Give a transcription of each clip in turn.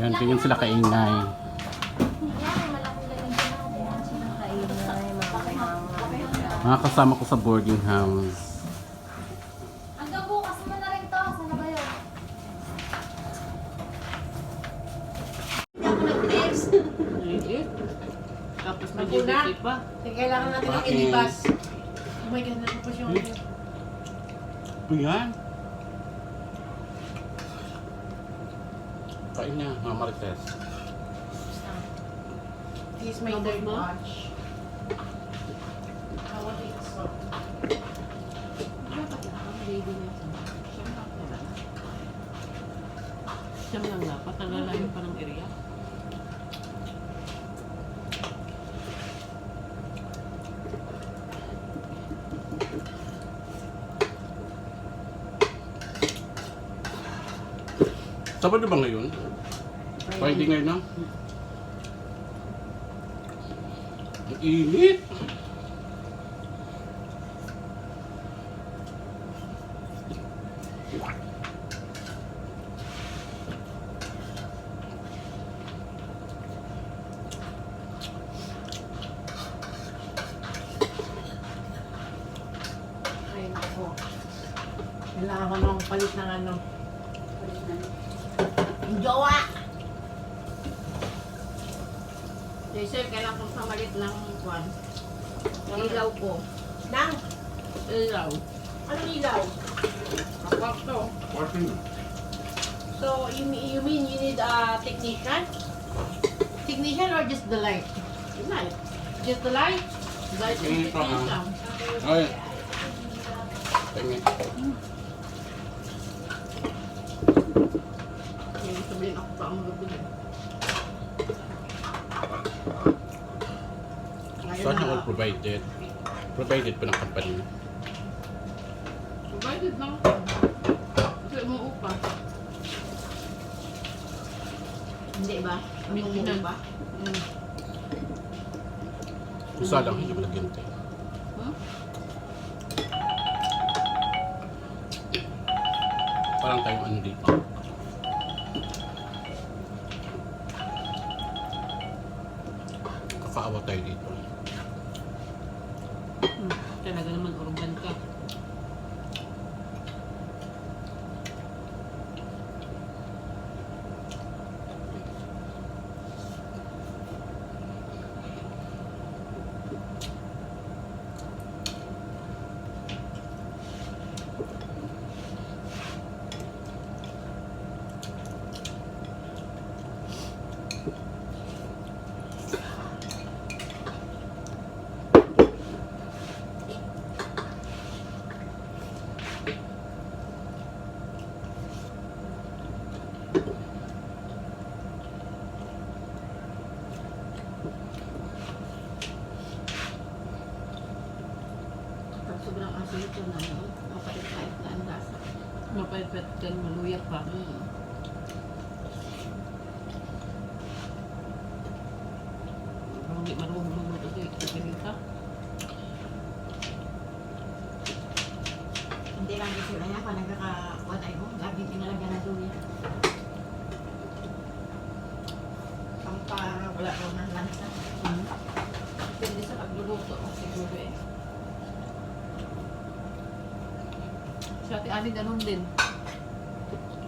Yan, tingin sila kaingay. Mga kasama ko sa boarding house. Hanggang bukas mo na rin to. Sana ba yun? Hindi ako nag-text. Tapos. GPT pa. Kailangan natin ng ilibas. Oh my God, nakapos yung ano. Kain na, mga marites. This is my third watch. I want to eat. Dapat lang ang baby niya. Siyam lang pala. Siyam lang dapat. Nalalayo pa ng area. Sabado ba ngayon? Friday ngayon na? Ang init! Ay, nako. Kailangan ko nung palit ng ano. Yung jowa! Jason, kailangan kong samalit ng kwan. Ilaw ko. Nang, Ilaw. anong ilaw? Kapakto. So, you, mean- you mean you need a technician? Technician or just the light? Light. Just the light? Light and Ito, ah. technician. Ay! Tingin. May sabihin ako pa ang magabili. Saan na all provided? Provided pa ng company. Provided lang. Kasi umuupa. Hindi ba? Maintenance. ba? Mm. Isa lang, hindi malagyan tayo. Hmm? Parang tayong ano dito. Kakaawa tayo dito. Hmm. Talaga naman urban ka. Pag sobrang asin ito na yun, mapait-pait na ang lasa. Mapait-pait maluyak pa. Mm. Parang di marunong magluto Kapirita. Hindi lang kasi pag nagkakakuan ay mo, na yan. Wala ko ng lansa. Mm. Depende sa pagluluto siguro eh. Si Ate Ali ganun din.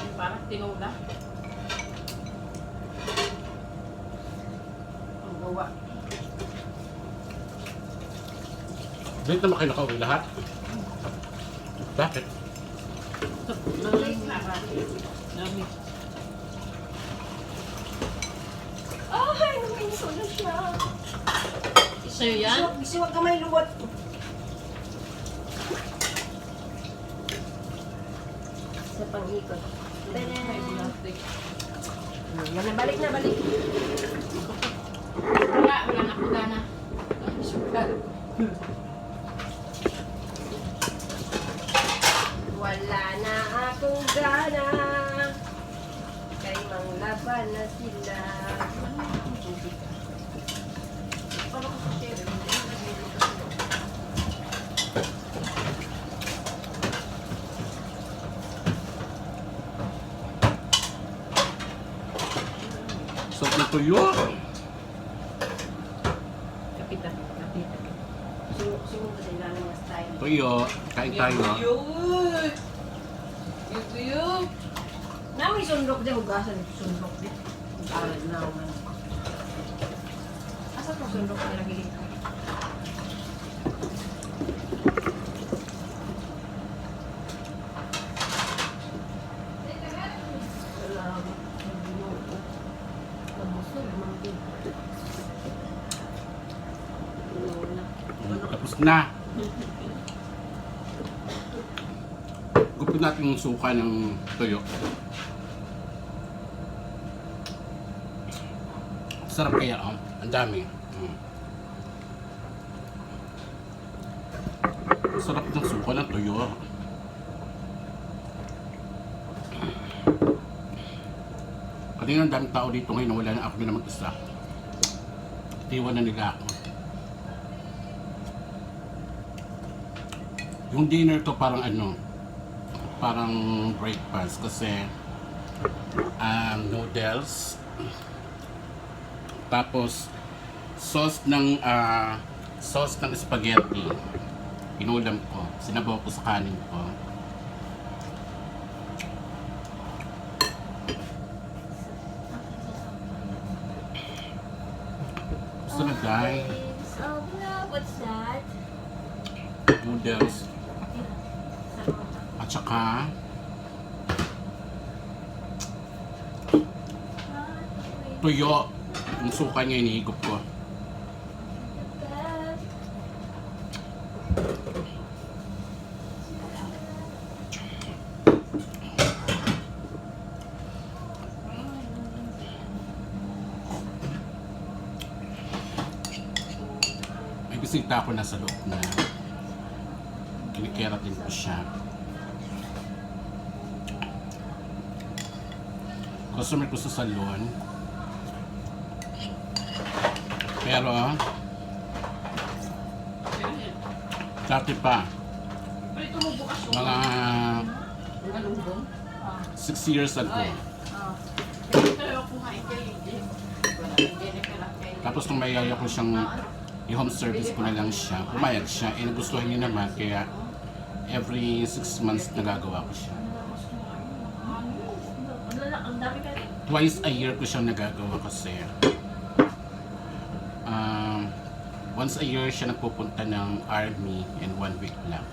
Yung parang tinola. Ang gawa. Dito naman kayo nakauwi lahat? Bakit? Nalay na ka. Nami. Ay, naminso na siya. Sa'yo yan? Kasi huwag ka may luwat. Yan na, balik na, balik. Wala, wala na kuda na. Wala na akong gana. Kay manglaban na sila. Tuyo. Kapita. Kapita. Sumo ka sa ilalim ng style. Tuyo. Kain tayo. Yun! Yun! Na may sundok din, hugasan ito sundok din. Aral na ako man. Asa ko sundok na lagi dito? Salamat. Ang Ginoo. Kamusta naman din? Wala. Tapos na. Gupin natin yung suka ng tuyo. Sarap kaya, oh. Ang dami. Mm. Sarap ng suka ng tuyo. Kanina ang daming tao dito ngayon, wala na ako na mag-isa. Tiwan na nila ako. Yung dinner to parang ano, parang breakfast kasi um, noodles, tapos sauce ng ah, sauce ng spaghetti. Inulam ko, sinabaw ko sa kanin ko. Gusto na guys, Oh, no, what's that? noodles, at saka tuyo. Yung suka niya inihigop ko. May bisita ako na sa loob na kinikeratin ko siya. Customer ko sa salon. Pero, dati pa, mga Ang galunggong. 6 years ago. Kay Tapos nung mayaya ko siyang i-home service ko na lang siya, pumayag siya, eh nagustuhan niya naman, kaya every 6 months nagagawa ko siya. Ano na, ang dami ka. Twice a year ko siyang nagagawa kasi um, once a year siya nagpupunta ng army and one week lang.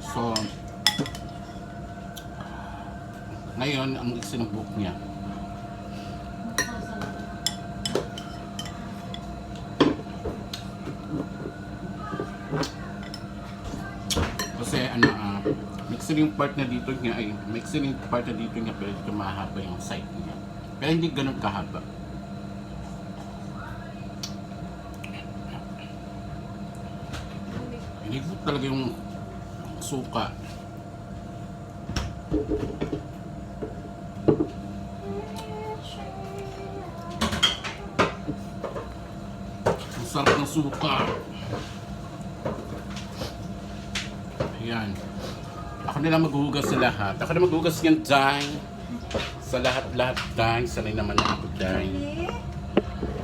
So, ngayon, ang sinubok niya, Kasi ano, ah, mixer yung part na dito niya ay mixer yung part na dito niya pero dito mahaba yung side niya. Pero hindi ganun kahaba. Hinigpot talaga yung suka. Ang sarap ng suka. Ayan. Ako na lang maghuhugas sa lahat. Ako na maghuhugas yan, Day. Sa lahat-lahat, Day. Sanay naman na ako, Day.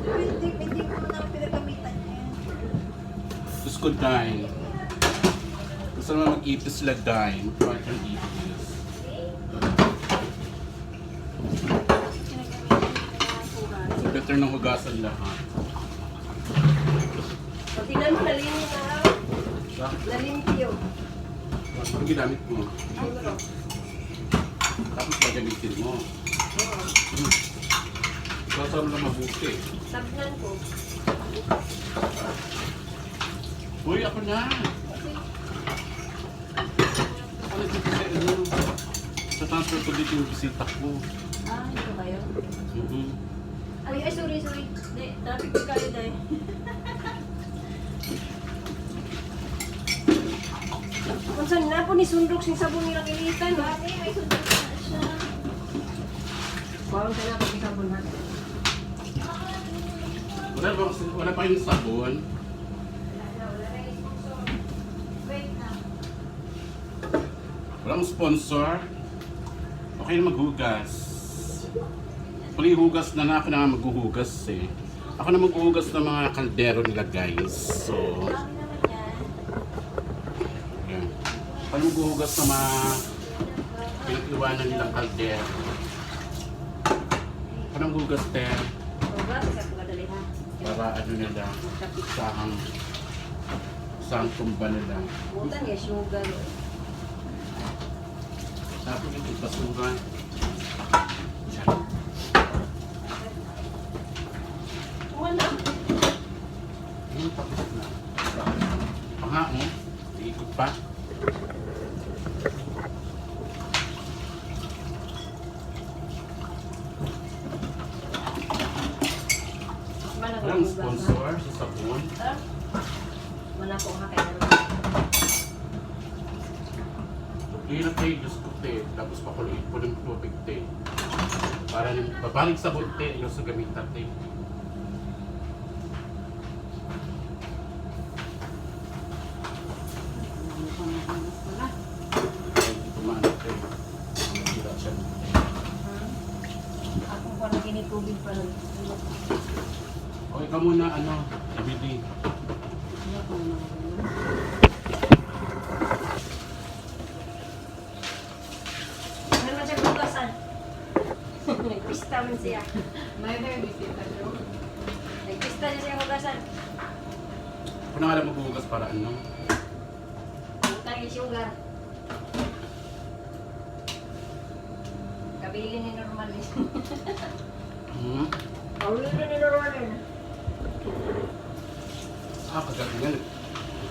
Pwede, pwede ko na pinagamitan niya. Diyos ko, Day. Gusto naman mag-ipis sila, Day. Mag-try kang ipis. Better nang hugasan lahat. O, tingnan mo, nalinis na. Sa? Nalimpyo. Ang ginamit mo. Ano? Tapos gagamitin mo. Hmm. Sasama lang mabuti. Sabnan ko. Uy, ako na! Na dito sa ano. Sa transfer ko dito yung bisita ko. Ah, ito kayo? Mhm. Ay, ay, sorry, sorry. Traffic ko kayo, dahil. Kung saan na po ni Sundok sing sabon nilang ilitan, ha? Mami, may sunod na siya. Bawang ka na pag sabon natin. Wala ba wala pa yung sabon? Wait na. Walang sponsor? Okay na maghugas. Puli hugas na na ako na maghuhugas eh. Ako na maghuhugas ng mga kaldero nila guys. So, yan. Maghuhugas ng mga pinag-iwanan nilang kaldero. Ako na maghuhugas te. Hugas, ko madali ha. Para ano nila, sahang sahang tumba nila. Butan ya, sugar. Tapos yung basuran. Wala. Yung tapos na. Panga mo, iikot pa. Mana ko Walang hugas ha. sponsor sa sabon. Mana ko ha kaya Hirap tayo, Diyos ko te. Tapos pakuloy po ng tubig te. Para babalik sa bunte, yung sa gamitan te. Ano pa na lang. O ikaw muna, ano, ibili. Nagpista man siya. May may bisita siya. Nagpista niya siya hugasan. Na nga lang maghuhugas para ano. Butan yung sugar. Kabili ni normal eh. Hmm? Kabili ni normal eh. Ah, kagabi nga,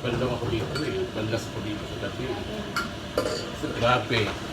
bandaw ako dito eh. Bandas ko dito sa gabi. Grabe.